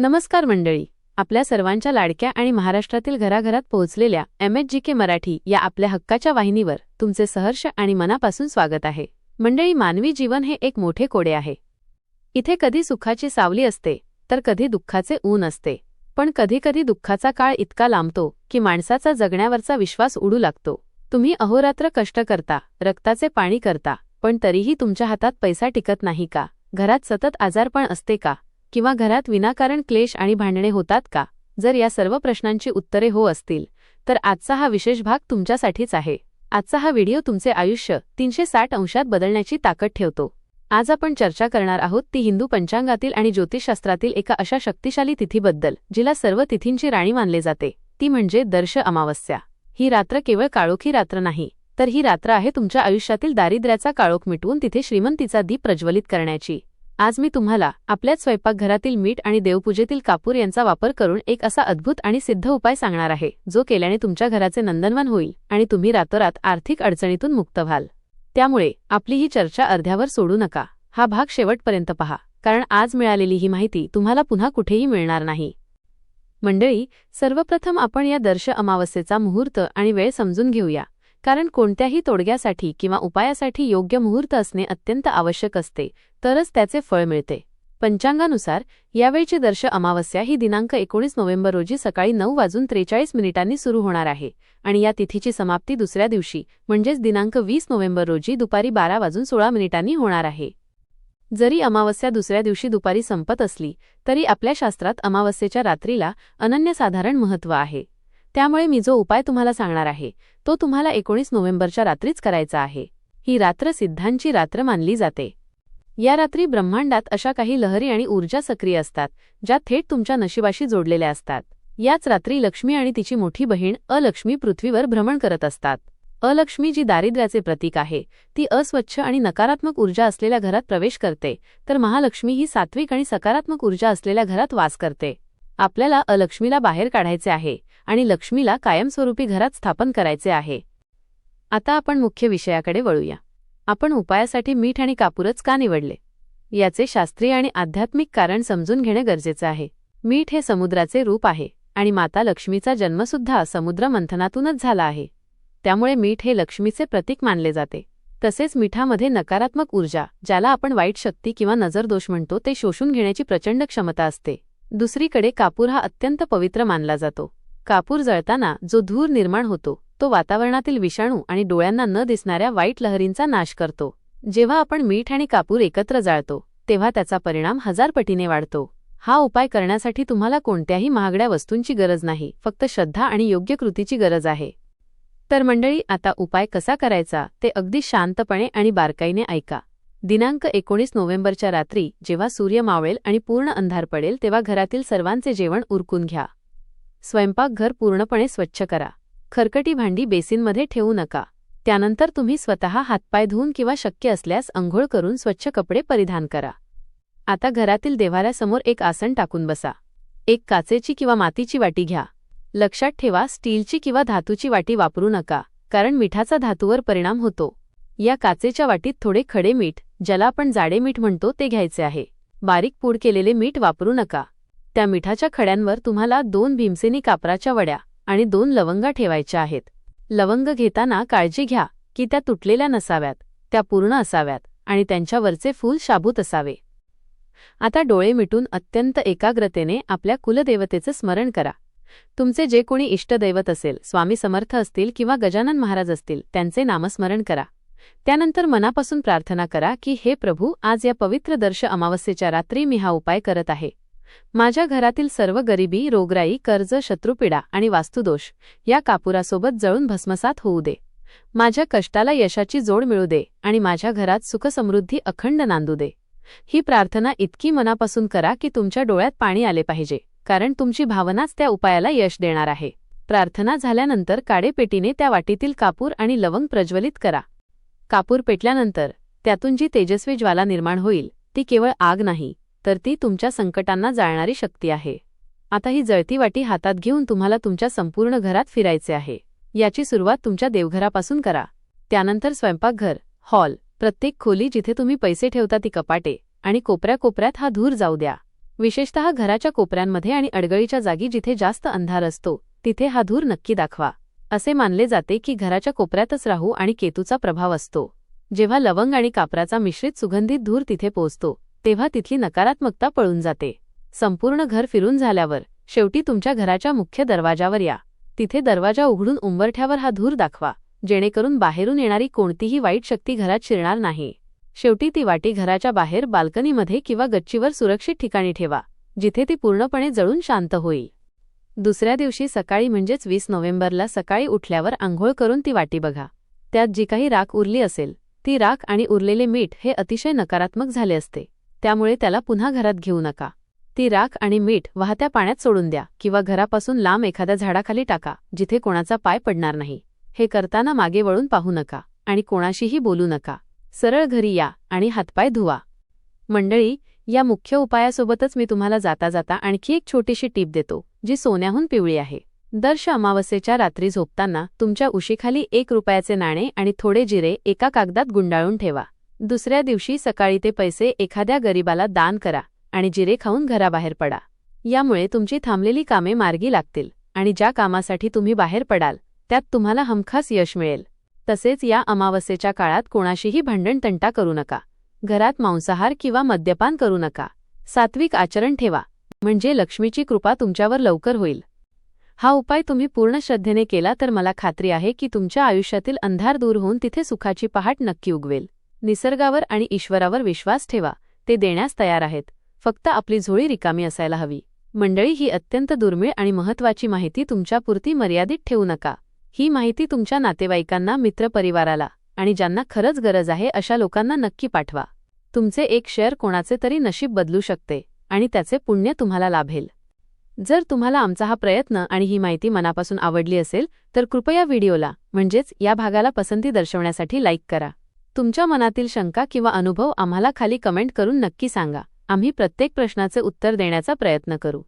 नमस्कार मंडळी. आपल्या सर्वांच्या लाडक्या आणि महाराष्ट्रातील घराघरात पोहोचलेल्या M H G K Marathi या आपल्या हक्काच्या वाहिनीवर तुमचे सहर्ष आणि मनापासून स्वागत आहे. मंडळी मानवी जीवन हे एक मोठे कोडे आहे. इथे कधी सुखाची सावली असते तर कधी दुःखाचे ऊन असते. पण कधीकधी दुःखाचा काळ इतका लांबतो की माणसाचा जगण्यावरचा विश्वास उडू लागतो. तुम्ही अहोरात्र कष्ट करता रक्ताचे पाणी करता पण तरीही तुमच्या हातात पैसा टिकत नाही का? घरात सतत आजारपण असते का? किंवा घरात विनाकारण क्लेश आणि भांडणे होतात का? जर या सर्व प्रश्नांची उत्तरे हो असतील तर आजचा हा विशेष भाग तुमच्यासाठीच आहे. आजचा हा व्हिडिओ तुमचे आयुष्य तीनशे साठ अंशात बदलण्याची ताकद ठेवतो. आज आपण चर्चा करणार आहोत ती हिंदू पंचांगातील आणि ज्योतिषशास्त्रातील एका अशा शक्तिशाली तिथीबद्दल जिला सर्व तिथींची राणी मानले जाते. ती म्हणजे दर्श अमावस्या. ही रात्र केवळ काळोखी रात्र नाही तर ही रात्र आहे तुमच्या आयुष्यातील दारिद्र्याचा काळोख मिटवून तिथे श्रीमंतीचा दीप प्रज्वलित करण्याची. आज मी तुम्हाला आपल्याच स्वयंपाकघरातील मीठ आणि देवपूजेतील कापूर यांचा वापर करून एक असा अद्भुत आणि सिद्ध उपाय सांगणार आहे जो केल्याने तुमच्या घराचे नंदनवन होईल आणि तुम्ही रातोरात आर्थिक अडचणीतून मुक्त व्हाल. त्यामुळे आपली ही चर्चा अर्ध्यावर सोडू नका. हा भाग शेवटपर्यंत पहा कारण आज मिळालेली ही माहिती तुम्हाला पुन्हा कुठेही मिळणार नाही. मंडळी सर्वप्रथम आपण या दर्श अमावस्येचा मुहूर्त आणि वेळ समजून घेऊया. कारण कोणत्याही तोडग्यासाठी किंवा उपायासाठी योग्य मुहूर्त असणे अत्यंत आवश्यक असते तरच त्याचे फळ मिळते. पंचांगानुसार यावेळची दर्श अमावस्या ही दिनांक एकोणीस नोव्हेंबर रोजी सकाळी नऊ वाजून त्रेचाळीस मिनिटांनी सुरू होणार आहे आणि या तिथीची समाप्ती दुसऱ्या दिवशी म्हणजेच दिनांक वीस नोव्हेंबर रोजी दुपारी बारा वाजून सोळा मिनिटांनी होणार आहे. जरी अमावस्या दुसऱ्या दिवशी दुपारी संपत असली तरी आपल्या शास्त्रात अमावस्येच्या रात्रीला अनन्यसाधारण महत्त्व आहे. त्यामुळे मी जो उपाय तुम्हाला सांगणार आहे तो तुम्हाला एकोणीस नोव्हेंबरच्या रात्रीच करायचा आहे. ही रात्र सिद्धांची रात्र मानली जाते. या रात्री ब्रह्मांडात अशा काही लहरी आणि ऊर्जा सक्रिय असतात ज्या थेट तुमच्या नशिबाशी जोडलेल्या असतात. याच रात्री लक्ष्मी आणि तिची मोठी बहीण अलक्ष्मी पृथ्वीवर भ्रमण करत असतात. अलक्ष्मी जी दारिद्र्याचे प्रतीक आहे ती अस्वच्छ आणि नकारात्मक ऊर्जा असलेल्या घरात प्रवेश करते तर महालक्ष्मी ही सात्विक आणि सकारात्मक ऊर्जा असलेल्या घरात वास करते. आपल्याला अलक्ष्मीला बाहेर काढायचे आहे. आणि लक्ष्मीला कायमस्वरूपी घरात स्थापन करायचे आहे. आता आपण मुख्य विषयाकडे वळूया. आपण उपायासाठी मीठ आणि कापूरच का निवडले? याचे शास्त्रीय आणि आध्यात्मिक कारण समजून घेणे गरजेचे आहे. मीठ हे समुद्राचे रूप आहे आणि माता लक्ष्मीचा जन्मसुद्धा समुद्र मंथनातूनच झाला आहे. त्यामुळे मीठ हे लक्ष्मीचे प्रतीक मानले जाते. तसेच मिठामध्ये नकारात्मक ऊर्जा ज्याला आपण वाईट शक्ती किंवा नजरदोष म्हणतो ते शोषून घेण्याची प्रचंड क्षमता असते. दुसरीकडे कापूर हा अत्यंत पवित्र मानला जातो. कापूर जळताना जो धूर निर्माण होतो तो वातावरणातील विषाणू आणि डोळ्यांना न दिसणाऱ्या वाईट लहरींचा नाश करतो. जेव्हा आपण मीठ आणि कापूर एकत्र जाळतो तेव्हा त्याचा परिणाम हजार पटीने वाढतो. हा उपाय करण्यासाठी तुम्हाला कोणत्याही महागड्या वस्तूंची गरज नाही फक्त श्रद्धा आणि योग्य कृतीची गरज आहे. तर मंडळी आता उपाय कसा करायचा ते अगदी शांतपणे आणि बारकाईने ऐका. दिनांक एकोणीस नोव्हेंबरच्या रात्री जेव्हा सूर्य मावळेल आणि पूर्ण अंधार पडेल तेव्हा घरातील सर्वांचे जेवण उरकून घ्या. स्वयंपाकघर पूर्णपणे स्वच्छ करा. खरकटी भांडी बेसिनमध्ये ठेवू नका. त्यानंतर तुम्ही स्वतः हातपाय धुवून किंवा शक्य असल्यास अंघोळ करून स्वच्छ कपडे परिधान करा. आता घरातील देवाऱ्यासमोर एक आसन टाकून बसा. एक काचेची किंवा मातीची वाटी घ्या. लक्षात ठेवा स्टीलची किंवा धातूची वाटी वापरू नका कारण मिठाचा धातूवर परिणाम होतो. या काचेच्या वाटीत थोडे खडे मीठ ज्याला आपण जाडे मीठ म्हणतो ते घ्यायचे आहे. बारीक पूड केलेले मीठ वापरू नका. त्या मिठाच्या खड्यांवर तुम्हाला दोन भीमसेनी कापराच्या वड्या आणि दोन लवंगा ठेवायच्या आहेत. लवंग घेताना काळजी घ्या की त्या तुटलेल्या नसाव्यात त्या पूर्ण असाव्यात आणि त्यांच्यावरचे फूल शाबूत असावे. आता डोळे मिटून अत्यंत एकाग्रतेने आपल्या कुलदेवतेचं स्मरण करा. तुमचे जे कोणी इष्टदैवत असेल स्वामी समर्थ असतील किंवा गजानन महाराज असतील त्यांचे नामस्मरण करा. त्यानंतर मनापासून प्रार्थना करा की हे प्रभू आज या पवित्र दर्श अमावस्येच्या रात्री मी हा उपाय करत आहे. माझ्या घरातील सर्व गरिबी रोगराई कर्ज शत्रुपिडा आणि वास्तुदोष या कापुरासोबत जळून भस्मसात होऊ दे. माझ्या कष्टाला यशाची जोड मिळू दे आणि माझ्या घरात सुखसमृद्धी अखंड नांदू दे. ही प्रार्थना इतकी मनापासून करा की तुमच्या डोळ्यात पाणी आले पाहिजे कारण तुमची भावनाच त्या उपायाला यश देणार आहे. प्रार्थना झाल्यानंतर काडेपेटीने त्या वाटीतील कापूर आणि लवंग प्रज्वलित करा. कापूर पेटल्यानंतर त्यातून जी तेजस्वी ज्वाला निर्माण होईल ती केवळ आग नाही तर ती तुमच्या संकटांना जाळणारी शक्ती आहे. आता ही जळती वाटी हातात घेऊन तुम्हाला तुमच्या संपूर्ण घरात फिरायचे आहे. याची सुरुवात तुमच्या देवघरापासून करा. त्यानंतर स्वयंपाकघर हॉल प्रत्येक खोली जिथे तुम्ही पैसे ठेवता ती कपाटे आणि कोपऱ्या कोपऱ्यात हा धूर जाऊ द्या. विशेषतः घराच्या कोपऱ्यांमध्ये आणि अडगळीच्या जागी जिथे जास्त अंधार असतो तिथे हा धूर नक्की दाखवा. असे मानले जाते की घराच्या कोपऱ्यातच राहू आणि केतूचा प्रभाव असतो. जेव्हा लवंग आणि कापराचा मिश्रित सुगंधित धूर तिथे पोचतो तेव्हा तिथली नकारात्मकता पळून जाते. संपूर्ण घर फिरून झाल्यावर शेवटी तुमच्या घराच्या मुख्य दरवाजावर या. तिथे दरवाजा उघडून उंबरठ्यावर हा धूर दाखवा जेणेकरून बाहेरून येणारी कोणतीही वाईट शक्ती घरात शिरणार नाही. शेवटी ती वाटी घराच्या बाहेर बाल्कनीमध्ये किंवा गच्चीवर सुरक्षित ठिकाणी ठेवा जिथे ती पूर्णपणे जळून शांत होईल. दुसऱ्या दिवशी सकाळी म्हणजेच वीस नोव्हेंबरला सकाळी उठल्यावर आंघोळ करून ती वाटी बघा. त्यात जी काही राख उरली असेल ती राख आणि उरलेले मीठ हे अतिशय नकारात्मक झाले असते. त्यामुळे त्याला पुन्हा घरात घेऊ नका. ती राख आणि मीठ वाहत्या पाण्यात सोडून द्या किंवा घरापासून लांब एखाद्या झाडाखाली टाका जिथे कोणाचा पाय पडणार नाही. हे करताना मागे वळून पाहू नका आणि कोणाशीही बोलू नका. सरळ घरी या आणि हातपाय धुवा. मंडळी या मुख्य उपायासोबतच मी तुम्हाला जाता जाता आणखी एक छोटीशी टीप देतो जी सोन्याहून पिवळी आहे. दर्श अमावस्येच्या रात्री झोपताना तुमच्या उशीखाली एक रुपयाचे नाणे आणि थोडे जिरे एका कागदात गुंडाळून ठेवा. दुसऱ्या दिवशी सकाळी ते पैसे एखाद्या गरीबाला दान करा आणि जिरे खाऊन घराबाहेर पडा. यामुळे तुमची थांबलेली कामे मार्गी लागतील आणि ज्या कामासाठी तुम्ही बाहेर पडाल त्यात तुम्हाला हमखास यश मिळेल. तसेच या अमावस्येच्या काळात कोणाशीही भांडणतंटा करू नका. घरात मांसाहार किंवा मद्यपान करू नका. सात्विक आचरण ठेवा. म्हणजे लक्ष्मीची कृपा तुमच्यावर लवकर होईल. हा उपाय तुम्ही पूर्ण श्रद्धेने केला तर मला खात्री आहे की तुमच्या आयुष्यातील अंधार दूर होऊन तिथे सुखाची पहाट नक्की उगवेल. निसर्गावर आणि ईश्वरावर विश्वास ठेवा. ते देण्यास तयार आहेत. फक्त आपली झोळी रिकामी असायला हवी. मंडळी ही अत्यंत दुर्मिळ आणि महत्वाची माहिती तुमच्यापुरती मर्यादित ठेवू नका. ही माहिती तुमच्या नातेवाईकांना मित्रपरिवाराला आणि ज्यांना खरंच गरज आहे अशा लोकांना नक्की पाठवा. तुमचे एक शेअर कोणाचे तरी नशीब बदलू शकते आणि त्याचे पुण्य तुम्हाला लाभेल. जर तुम्हाला आमचा हा प्रयत्न आणि ही माहिती मनापासून आवडली असेल तर कृपया व्हिडिओला म्हणजेच या भागाला पसंती दर्शवण्यासाठी लाईक करा. तुमच्या मनातील शंका किंवा अनुभव आम्हाला खाली कमेंट करून नक्की सांगा. आम्ही प्रत्येक प्रश्नाचे उत्तर देण्याचा प्रयत्न करू.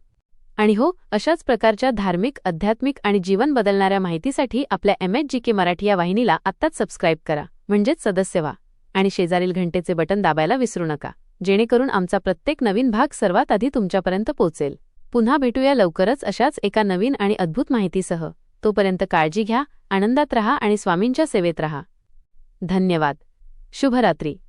आणि हो अशाच प्रकारच्या धार्मिक आध्यात्मिक आणि जीवन बदलणाऱ्या माहितीसाठी आपल्या M H G K Marathi या वाहिनीला आत्ताच सबस्क्राईब करा. म्हणजेच सदस्य व्हा. आणि शेजारील घंटेचे बटन दाबायला विसरू नका. जेणेकरून आमचा प्रत्येक नवीन भाग सर्वात आधी तुमच्यापर्यंत पोहोचेल. पुन्हा भेटूया लवकरच अशाच एका नवीन आणि अद्भुत माहितीसह. तोपर्यंत काळजी घ्या आनंदात रहा आणि स्वामींच्या सेवेत रहा. धन्यवाद. शुभरात्री.